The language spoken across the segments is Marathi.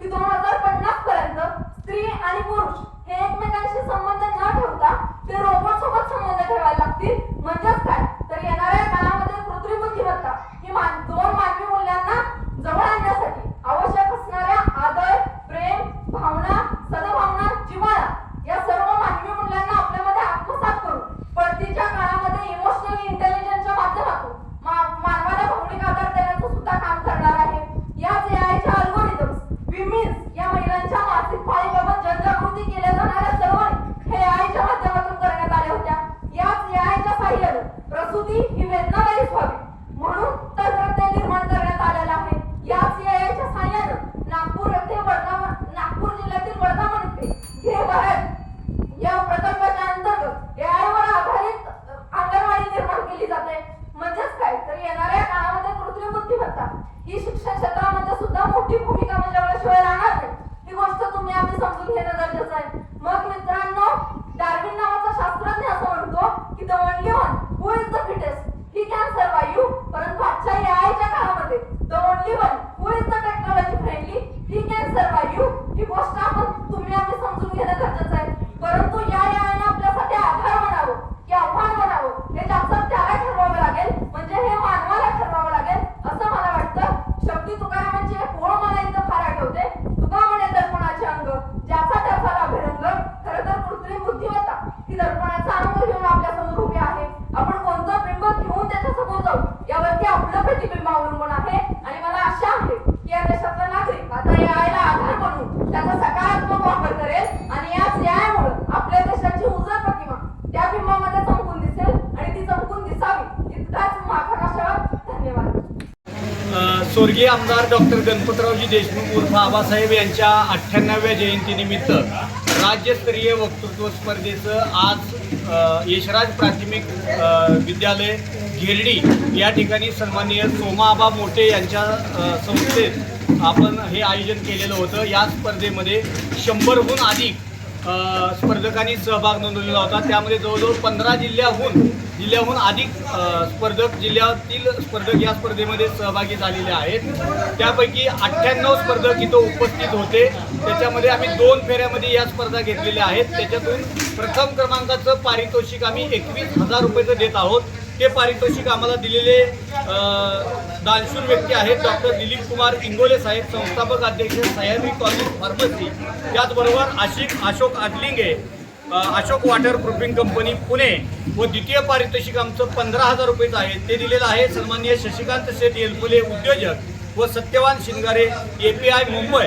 की दोन हजार पन्नास पर्यंत स्त्री आणि पुरुष हे एकमेकांशी संबंध न ठेवता ते रोबोट सोबत संबंध ठेवायला लागतील म्हणजेच काय तर येणाऱ्या काळामध्ये कृत्रिम बुद्धिमत्ता ही मान दोन मानवी मूल्यांना जवळ आणण्यासाठी आवश्यक असणाऱ्या आदर प्रेम भावना सद्भावना जिव्हाळा या सर्व मानवी मूल्यांना आपल्यामध्ये आत्मसात करून पडतीच्या काळामध्ये इमोशनल इंटेलिजन्सच्या माध्यमातून मा- मानवाला भावनिक आधार देण्याचं सुद्धा काम करणार आहे याच एआयच्या अल्गोरिदम्स विमीन्स या महिलांच्या मासिक पाळीबाबत जनजागृती केल्या जाणाऱ्या सर्व हे एआयच्या माध्यमातून करण्यात आल्या होत्या याच एआयच्या साह्यानं प्रसूती ही वेदनादायीच व्हावी म्हणून तंत्रज्ञान निर्माण करण्यात आलेलं आहे याच एआयच्या साह्यानं नागपूर येथे वडगाव नागपूर जिल्ह्यातील वडगाव येथे घे भारत या प्रकल्पाच्या अंतर्गत AI वर आधारित अ, अंगणवाडी निर्माण केली जाते म्हणजेच काय तर येणाऱ्या काळामध्ये कृत्रिम बुद्धिमत्ता ही शिक्षण क्षेत्रामध्ये सुद्धा मोठी भूमिका बजावल्याशिवाय राहणार नाही ही गोष्ट तुम्ही आम्ही समजून घेणं गरजेचं आहे मग मित्रांनो डार्विन नावाचा शास्त्रज्ञ असं म्हणतो की the only one who is the fittest he can survive परंतु आजच्या एआयच्या the only one who is the technology friendly he can survive ही गोष्ट आपण तुम्ही आम्ही समजून घेणं गरजेचं आहे परंतु या याने आपल्यासाठी आधार बनावं की आव्हान बनावं हे ज्याचं त्याला ठरवावं लागेल म्हणजे हे मानवाला ठरवावं लागेल असं मला वाटतं शक्ती तुकारामांची एक ओळ मला इथं फार आठवते तुका म्हणे दर्पणाचे अंग ज्याचा त्याचा लाभेरंग खरं तर कृत्रिम बुद्धिमत्ता ही दर्पणाचा अंग घेऊन आपल्यासमोर उभी आहे आपण कोणतं बिंब घेऊन त्याच्यासमोर जाऊ यावरती आपलं प्रतिबिंब अवलंबून आहे आणि मला आशा आहे की या देशातला नागरिक आता यायला आधार बनून त्याचा सकारात्मक वापर करेल आणि याच न्यायामुळे आपल्या देशाची उजळ प्रतिमा त्या बिंबामध्ये चमकून दिसेल आणि ती चमकून दिसावी इतकाच माझा आशा धन्यवाद माजी आमदार डॉक्टर गणपतरावजी देशमुख उर्फ आबासाहेब यांच्या अठ्ठ्याण्णव्या जयंतीनिमित्त राज्यस्तरीय वक्तृत्व स्पर्धेचं आज यशराज प्राथमिक विद्यालय घेरडी या ठिकाणी सन्माननीय सोमाबा मोठे यांच्या संस्थेत आपण हे आयोजन केलेलं होतं. या स्पर्धेमध्ये शंभरहून अधिक स्पर्धकांनी सहभाग नोंदवलेला होता. त्यामध्ये जवळजवळ पंधरा जिल्ह्याहून जिल्ह्याहून अधिक स्पर्धक जिल्ह्यातील स्पर्धक या स्पर्धेमध्ये सहभागी झालेले आहेत. त्यापैकी अठ्ठ्याण्णव स्पर्धक इथं उपस्थित होते. त्याच्यामध्ये आम्ही दोन फेऱ्यामध्ये या स्पर्धा घेतलेल्या आहेत. त्याच्यातून प्रथम क्रमांकाचं पारितोषिक आम्ही एकवीस हजार रुपयेचं देत आहोत. ते पारितोषिक आम्हाला दिलेले दानशूर व्यक्ती आहेत डॉक्टर दिलीप कुमार इंगोले साहेब संस्थापक अध्यक्ष सह्याद्री कॉलेज फार्मसी. त्याचबरोबर Ashiq Ashok Adlinge Ashok water proofing company Pune व द्वितीय पारितोषिक आमचं पंधरा हजार रुपयेचं आहे. ते दिलेलं आहे. सन्माननीय शशिकांत शेठ येलफुले उद्योजक व Satyavan Shingare A P I Mumbai.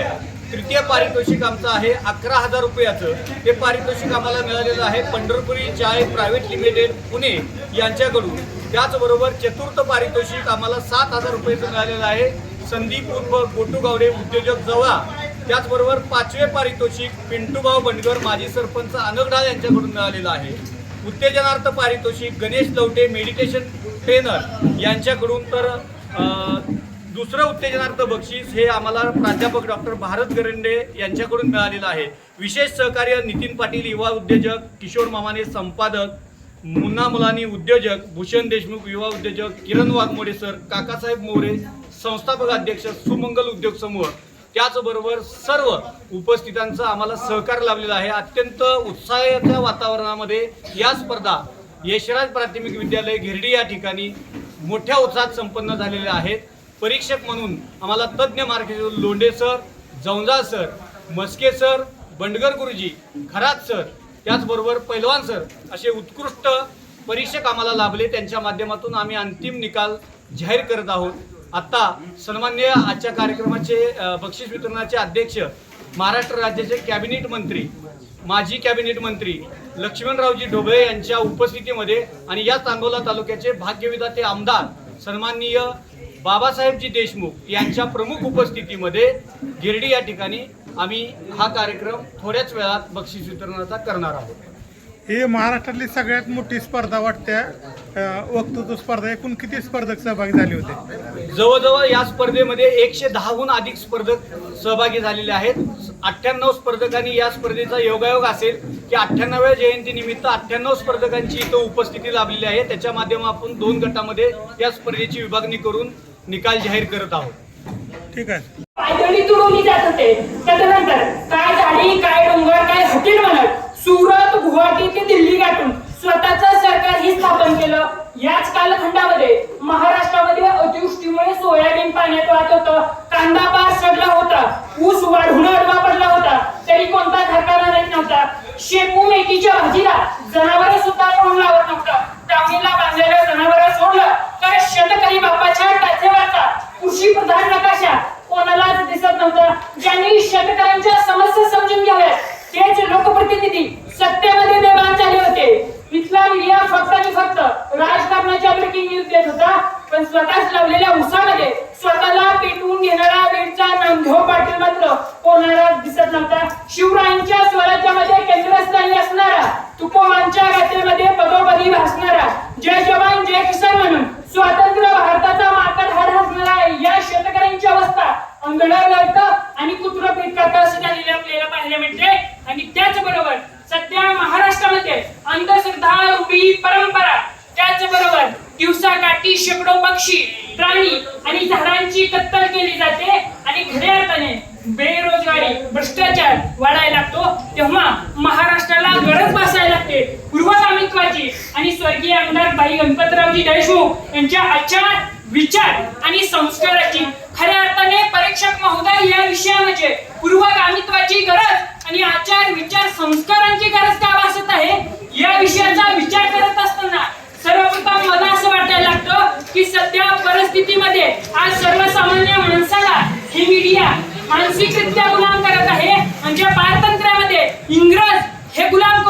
तृतीय पारितोषिक आमचं आहे अकरा हजार रुपयाचं. ते पारितोषिक आम्हाला मिळालेलं आहे पंढरपुरी चाय प्रायव्हेट लिमिटेड पुणे यांच्याकडून. त्याचबरोबर चतुर्थ पारितोषिक आम्हाला सात हजार रुपयाचं मिळालेलं आहे. संदीप उर्फ गोटू गावडे उद्योजक जवळा. त्याचबरोबर पाचवे पारितोषिक पिंटूभाऊ बनगर माजी सरपंच अनगडाळ यांच्याकडून मिळालेलं आहे. उत्तेजनार्थ पारितोषिक गणेश लवटे मेडिटेशन ट्रेनर यांच्याकडून तर दुसरं उत्तेजनार्थ बक्षीस हे आम्हाला प्राध्यापक डॉक्टर भारत गरंडे यांच्याकडून मिळालेलं आहे. विशेष सहकार्य नितीन पाटील युवा उद्योजक किशोर मामाने संपादक मुन्ना मुलानी उद्योजक भूषण देशमुख युवा उद्योजक किरण वाघमोडे सर काकासाहेब मोरे संस्थापक अध्यक्ष सुमंगल उद्योग समूह त्याचबरोबर सर्व उपस्थितांचं आम्हाला सहकार लाभलेला आहे. अत्यंत उत्साहाच्या वातावरणामध्ये या स्पर्धा यशराज प्राथमिक विद्यालय घिरडी या ठिकाणी मोठ्या उत्साहात संपन्न झालेल्या आहेत. परीक्षक म्हणून आम्हाला तज्ज्ञ मार्गदर्शक Londhe sir Jaunja sir Maske sir Bandgar गुरुजी खरात सर त्याचबरोबर पैलवान सर असे उत्कृष्ट परीक्षक आम्हाला लाभले. त्यांच्या माध्यमातून आम्ही अंतिम निकाल जाहीर करत आहोत. आता सन्मान्य आजच्या कार्यक्रमाचे बक्षीस वितरणाचे अध्यक्ष महाराष्ट्र राज्याचे कॅबिनेट मंत्री माजी कॅबिनेट मंत्री लक्ष्मणरावजी ढोबळे यांच्या उपस्थितीमध्ये आणि या सांगोला तालुक्याचे भाग्यविधाते आमदार सन्माननीय बाबासाहेबजी देशमुख यांच्या प्रमुख उपस्थितीमध्ये गिरडी या ठिकाणी आम्ही हा कार्यक्रम थोड्याच वेळात बक्षीस वितरणाचा करणार आहोत. ही महाराष्ट्रातली सगळ्यात मोठी स्पर्धा वाटते. वक्तृत्व स्पर्धा. एकूण किती स्पर्धक सहभागी झाले होते? जवळजवळ या स्पर्धेमध्ये एकशे दहाहून अधिक स्पर्धक सहभागी झालेले आहेत. अठ्ठ्याण्णव स्पर्धकांनी या स्पर्धेचा योगायोग असेल की अठ्ठ्याण्णव्या जयंतीनिमित्त अठ्ठ्याण्णव स्पर्धकांची इथं उपस्थिती लाभलेली आहे. त्याच्या माध्यमातून दोन गटामध्ये या स्पर्धेची विभागणी करून निकाल जाहीर करत आहोत. ठीक आहे. पायदळी तुडवली जात होते. त्याच्यानंतर काय झाडी काय डोंगर काय हॉटेल म्हणत सुरत गुवाहाटी ते दिल्ली गाठून स्वतःचं सरकार ही स्थापन केलं. याच कालखंडामध्ये महाराष्ट्रामध्ये अतिवृष्टीमुळे सोयाबीन पाण्यात वाहत होतं. कांदा पार सडला होता. ऊस वाढून अडवा पडला होता. तरी कोणता घरकारा नाही नव्हता. शेपू मेथीच्या भाजीला जनावर सुद्धा तोंड लावत नव्हतं. टावणीला बांधलेलं जनावर सोडलं तर शतकरी बापाच्या टाचेवरचा कृषी प्रधान नकाशा कोणालाच दिसत नव्हता. ज्यांनी शेतकऱ्यांच्या समस्या समजून घ्याव्यात तेच लोकप्रतिनिधी सत्तेमध्ये निर्माण झाले होते. इथला मीडिया फक्त आणि फक्त राजकारणाच्या ब्रेकिंग न्यूज देत होता पण स्वतःच लावलेल्या उसामध्ये स्वतःला पेटवून घेणारा वेळचा नामदेव पाटील मात्र कोणाला दिसत नव्हता. शिवरायांच्या स्वराज्यामध्ये केंद्रस्थानी असणारा तुकोमांच्या गाठेमध्ये पदोपदी भासणारा जय जवान जय किसान म्हणून स्वातंत्र्य भारताचा माकड हाड हसणारा या शेतकऱ्यांची अवस्था अंगणार लागतं आणि कुत्र पीठ असं झालेलं आपल्याला पाहायला मिळते म्हणजे? आणि त्याचबरोबर सध्या महाराष्ट्रामध्ये अंधश्रद्धा रुपी परंपरा त्याचबरोबर दिवसाकाठी शेकडो पक्षी प्राणी आणि झाडांची कत्तल केली जाते आणि खऱ्या अर्थाने बेरोजगारी भ्रष्टाचार वाढायला लागतो. तेव्हा महाराष्ट्राला गरज बसायला लागते. पूर्वगामित्वाची आणि स्वर्गीय आमदार भाई गणपतरावजी देशमुख यांच्या आचार विचार आणि संस्काराची खऱ्या अर्थाने परीक्षक महोदय या विषयामध्ये पूर्वगामित्वाची गरज आणि आचार विचार संस्कारांची गरज का भासत आहे? या विषयाचा विचार करत असताना सर्वप्रथम मला असं वाटायला लागतं की सध्या परिस्थितीमध्ये आज सर्वसामान्य माणसाला हे मीडिया मानसिकरित्या गुलाम करत आहे. म्हणजे पारतंत्र्यामध्ये इंग्रज हे गुलाम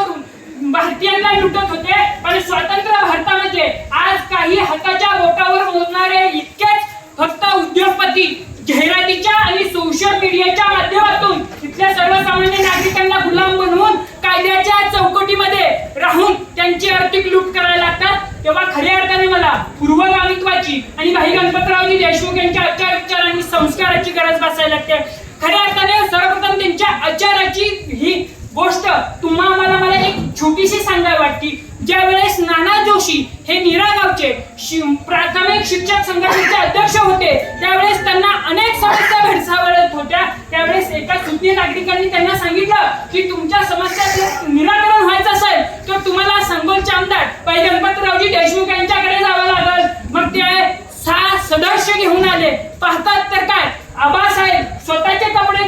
भारतीयांना लुटत होते पण स्वतंत्र भारतामध्ये आज काही हाताच्या बोटावर मोजणारे इतकेच फक्त उद्योगपती जाहिरातीच्या आणि सोशल मीडियाच्या माध्यमातून इथल्या सर्वसामान्य नागरिकांना गुलाम बनवून कायद्याच्या चौकटीमध्ये राहून त्यांची आर्थिक लूट करायला लागतात. तेव्हा खऱ्या अर्थाने मला पूर्वगामित्वाची आणि भाई गणपतरावजी देशमुख यांच्या आचार विचार आणि संस्काराची गरज भासायला लागते. खऱ्या अर्थाने सर्वप्रथम त्यांच्या आचाराची ही गोष्ट तुम्हा मला मला एक छोटीशी सांगायला वाटती. ज्या वेळेस नाना जोशी हे निरा गावचे शि- प्राथमिक शिक्षक संघटनेचे अध्यक्ष होते त्यावेळेस त्यांना अनेक समस्या भेडसावत होत्या. त्यावेळेस एका सुज्ञ नागरिकांनी त्यांना सांगितलं की तुमच्या समस्याचं निराकरण व्हायचं असेल तर तुम्हाला सांगोलचे आमदार पै गणपतरावजी देशमुख यांच्याकडे जावं लागल. मग ते सहा सदस्य घेऊन आले. पाहतात तर काय? आबासाहेब स्वतःचे कपडे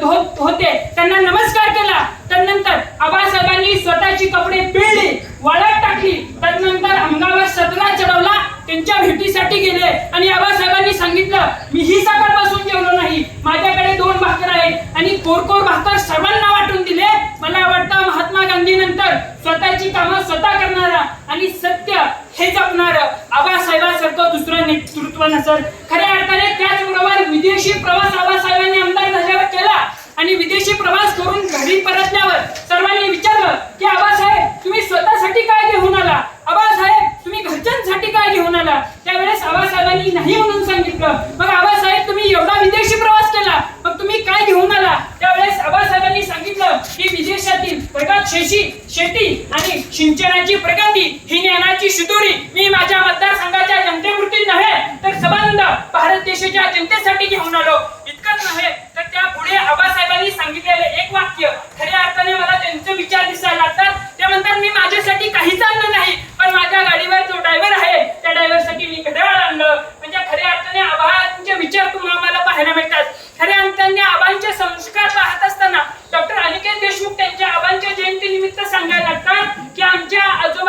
धोत होते त्यांना नमस्कार केला. त्यानंतर आबासाहेबांनी स्वतःची कपडे पिळली वाळत टाकली. त्यानंतर अंगावर सतरा चढवला त्यांच्या भेटीसाठी गेले. आणि आबासाहेबांनी सांगितलं मी ही सकाळ बसून जेवलो नाही. माझ्याकडे दोन भाकर आहेत. आणि कोरकोर भाकर सर्वांना वाटून दिले. मला वाटतं महात्मा गांधी नंतर स्वतःची कामं स्वतः करणारा आणि सत्य हे जपणार आबासाहेबांसारखं दुसरं नेतृत्व नसल खऱ्या अर्थाने त्याचबरोबर विदेशी प्रवास आबासाहेबांनी आमदार झाल्यावर केला आणि विदेशी प्रवास करून घरी परतल्यावर सर्वांनी विचारलं की आबासाहेब तुम्ही स्वतःसाठी काय घेऊन आला? आबासाहेब तुम्ही घरच्यांसाठी काय घेऊन आला? त्यावेळेस आबासाहेबांनी नाही म्हणून सांगितलं. मग आबासाहेब तुम्ही एवढा विदेशी प्रवास केला मग तुम्ही काय घेऊन आला? त्यावेळेस आबासाहेबांनी सांगितलं की विदेशातील प्रगत शेती शेती आणि सिंचनाची प्रगती ही ज्ञान Shidori!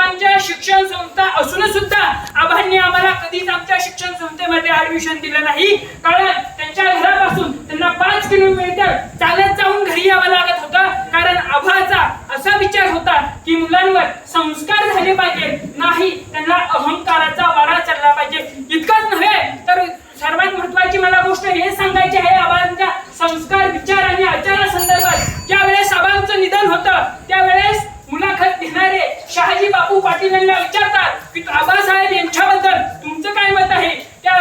आमच्या शिक्षण संस्था असून सुद्धा आबांनी आम्हाला कधीच आमच्या शिक्षण संस्थेमध्ये ऍडमिशन दिलं नाही. कारण त्यांच्या घरापासून त्यांना पाच किलोमीटर चालत जाऊन घरी यावं लागत होतं. कारण आभाचा असा विचार होता की मुलांवर संस्कार झाले पाहिजे नाही त्यांना अहंकाराचा वारा चालला पाहिजे. इतकंच नव्हे तर सर्वात महत्वाची मला गोष्ट हे सांगायची आहे. आबांच्या संस्कार विचार आणि आचारासंदर्भात ज्यावेळेस आबांचं निधन होतं त्यावेळेस मुलाखत घेणारे शहाजी बापू पाटील यांना विचारतात की आबासाहेब यांच्याबद्दल तुमचं काय मत आहे? त्या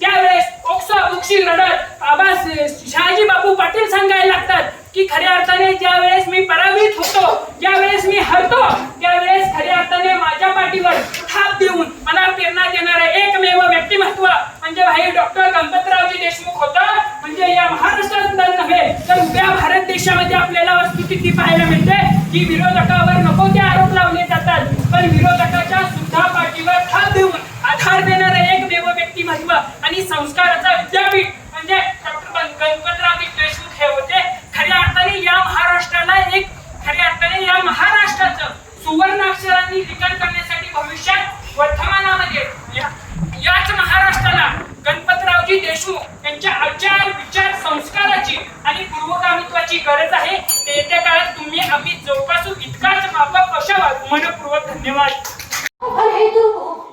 त्यावेळेस ओक्सा ओक्षी लढत आबा शहाजी बापू पाटील सांगायला लागतात की खऱ्या अर्थाने ज्या वेळेस मी पराभूत होतो ज्या वेळेस मी हरतो त्यावेळेस खऱ्या अर्थाने माझ्या पाठीवर थाप देऊन मला प्रेरणा देणारे एकमेव व्यक्तिमत्व म्हणजे भाई डॉक्टर गणपतरावजी देशमुख होता. म्हणजे या महाराष्ट्रात नव्हे तर उभ्या भारत देशामध्ये आपल्याला वस्तुस्थिती पाहायला मिळते. की विरोधकावर नको ते आरोप लावले जातात. पण विरोधकाच्या सुद्धा पाठीवर थाप देऊन आधार देणारे एकमेव व्यक्तिमत्व आणि संस्काराचा विद्यापीठ म्हणजे डॉक्टर गणपतरावजी देशमुख हे होते. खऱ्या अर्थाने या महाराष्ट्राला एक खऱ्या अर्थाने या महाराष्ट्र सुवर्ण अक्षरांनी लिखाण करण्यासाठी भविष्यात वर्तमानामध्ये या- याच महाराष्ट्राला गणपतरावजी देशमुख यांच्या आचार विचार संस्काराची आणि पूर्वगामित्वाची गरज आहे ते येत्या काळात तुम्ही आम्ही जोपासू इतकाच मापक अशा मनपूर्वक धन्यवाद हेतु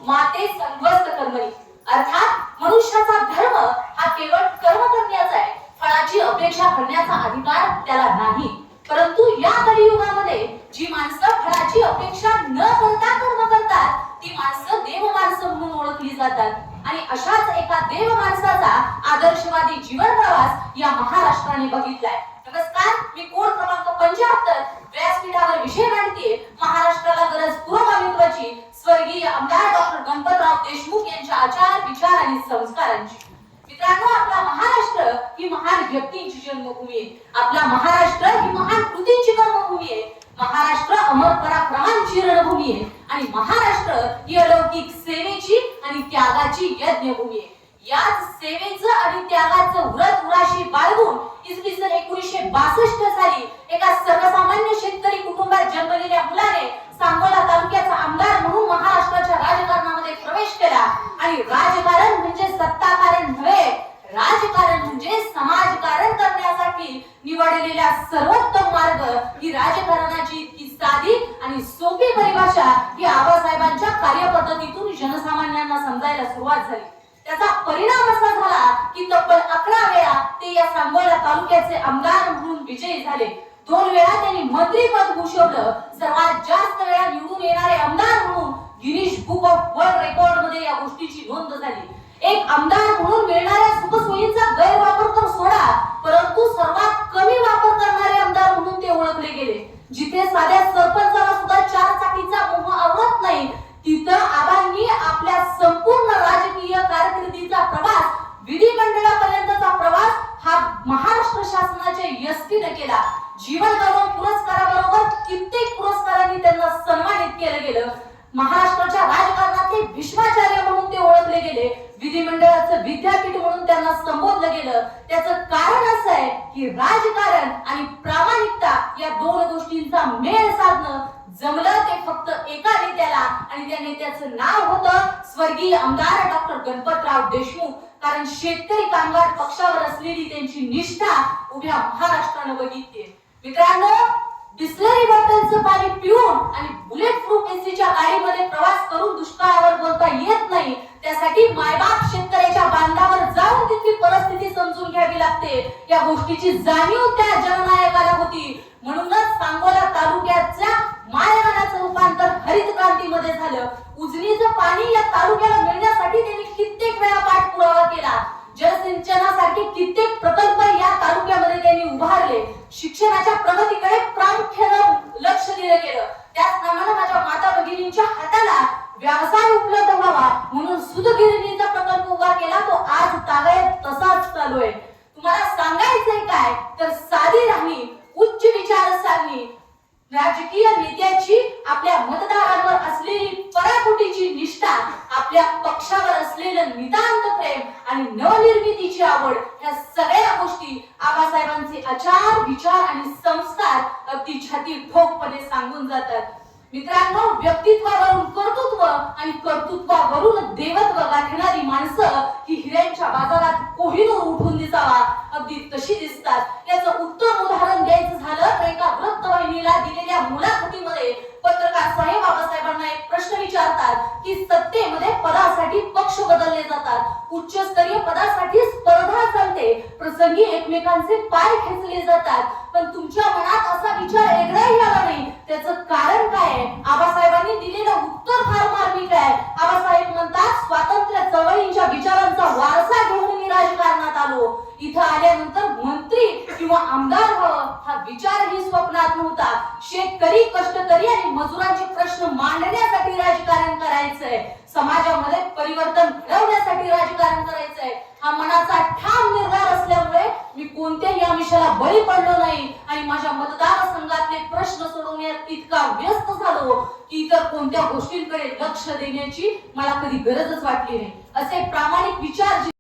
माते संवस्त कर्मणी अर्थात मनुष्याचा धर्म हा केवळ कर्म करण्याचा आहे फळाची अपेक्षा करण्याचा अधिकार त्याला नाही परंतु या कलियुगामध्ये जी माणसं फळाची अपेक्षा न करता कर्म करतात ती माणसं देव माणसं म्हणून ओळखली जातात आणि अशाच एका देव माणसाचा आदर्शवादी जीवन प्रवास या महाराष्ट्राने बघितलाय. नमस्कार मी कोड क्रमांक पंच्याहत्तर? व्यासपीठावर विषय मांडते महाराष्ट्राला गरज पुरोगामित्वाची स्वर्गीय आमदार डॉक्टर गणपतराव देशमुख यांच्या आचार विचार आणि संस्कारांची. मित्रांनो आपला महाराष्ट्र ही महान व्यक्तींची जन्मभूमी आहे. आपला महाराष्ट्र ही महान कृतींची कर्मभूमी आहे. महाराष्ट्र अमर पराक्रमांची रणभूमी आहे. आणि महाराष्ट्र ही अलौकिक सेवेची आणि त्यागाची यज्ञभूमी आहे. याच सेवेचं आणि त्यागाचं व्रत उराशी बाळगून इसवी सन एकोणीसशे बासष्ट साली एका सर्वसामान्य शेतकरी कुटुंबात जन्मलेल्या मुलाने सांगोला तालुक्याचा आमदार म्हणून महाराष्ट्राच्या राजकारणामध्ये प्रवेश केला आणि राजकारण म्हणजे सत्ताकारण नव्हे राजकारण म्हणजे समाजकारण करण्यासाठी निवडलेला सर्वोत्तम मार्ग ही राजकारणाची इतकी साधी आणि सोपी परिभाषा ही आबासाहेबांच्या कार्यपद्धतीतून जनसामान्यांना समजायला सुरुवात झाली त्याचा परिणाम असा झाला की तब्बल अकरा वेळा ते या सांगोला तालुक्याचे आमदार म्हणून विजयी झाले दोन वेळा त्यांनी मंत्रीपद भूषवलं सर्वात जास्त वेळा निवडून येणारे आमदार म्हणून गिनीश बुक ऑफ वर्ल्ड रेकॉर्डमध्ये या गोष्टीची नोंद झाली. एक आमदार म्हणून मिळणाऱ्या सुखसोयींचा गैरवापर तर सोडा परंतु सर्वात कमी वापर करणारे आमदार म्हणून ते ओळखले गेले. जिथे साध्या सरपंचाला सुद्धा चार चाकीचा मोह आवडत नाही तिथं आबांनी आपल्या संपूर्ण राजकीय कारकिर्दीचा प्रवास विधिमंडळापर्यंतचा प्रवास हा महाराष्ट्र शासनाच्या यस्तीने केला. जीवन गौरव पुरस्काराबरोबर कित्येक पुरस्कारांनी त्यांना सन्मानित केलं गेलं. महाराष्ट्राच्या राजकारणातले भीष्माचार्य म्हणून ते ओळखले गेले. विधिमंडळाचं विद्यापीठ म्हणून त्यांना संबोधलं गेलं. त्याचं कारण असं आहे की राजकारण आणि प्रामाणिकता या दोन गोष्टींचा मेळ साधणं. जमलं ते फक्त एका नेत्याला आणि त्या नेत्याचं नाव होतं स्वर्गीय आमदार डॉक्टर गणपतराव देशमुख. कारण शेतकरी कामगार पक्षावर असलेली त्यांची निष्ठा उभ्या महाराष्ट्रानं बघितली मित्रांनो बिस्लरी बॉटलचं पाणी पिऊन आणि बुलेट प्रूफ एसीच्या गाडीमध्ये प्रवास करून दुष्काळावर बोलता येत नाही. त्यासाठी मायबाप शेतकऱ्याच्या बांधावर जाऊन तिथली परिस्थिती समजून घ्यावी लागते. या गोष्टीची जाणीव त्या जननायकाला होती. म्हणूनच सांगोला तालुक्याच्या मायरानाचं रूपांतर हरित क्रांतीमध्ये झालं. उजनीचं पाणी या तालुक्याला मिळण्यासाठी त्यांनी कित्येक वेळा पाठपुरावा केला. जलसिंचनासारखे कित्येक प्रकल्प या तालुक्यामध्ये त्यांनी उभारले. शिक्षणाच्या प्रगतीकडे प्रामुख्यानं लक्ष दिलं गेलं. त्याचप्रमाणे माझ्या माता भगिनींच्या हाताला व्यवसाय उपलब्ध व्हावा म्हणून सुदगिरणीचा प्रकल्प उभा केला. तो आज तागायत तसाच चालू आहे. तुम्हाला सांगायचंय काय? तर साधी राहणी उच्च विचारसरणी राजकीय नेत्याची आपल्या मतदारांवर असलेली पराकुटीची निष्ठा आपल्या पक्षावर असलेलं नितांत प्रेम आणि नवनिर्मितीची आवड ह्या सगळ्या गोष्टी आबासाहेबांचे आचार विचार आणि संस्कार अगदी छाती ठोकपणे सांगून जातात. मित्रांनो व्यक्तित्वावरून कर्तृत्व आणि कर्तृत्वावरून देवत्व गाठणारी माणसं की हिऱ्यांच्या बाजारात कोहिनूर उठून दिसावा. अगदी तशी दिसतात. याचं उत्तम उदाहरण द्यायचं झालं तर एका वृत्तवाहिनीला दिलेल्या मुलाखतीमध्ये पत्रकार साहेब बाबासाहेबांना एक प्रश्न विचारतात की सत्तेमध्ये पदासाठी पक्ष बदलले जातात. उच्चस्तरीय पदासाठी स्पर्धा चालते. प्रसंगी एकमेकांचे पाय खेचले जातात. पण तुमच्या मनात असा विचार एकदाही आला नाही. त्याचं कारण काय? kalplerin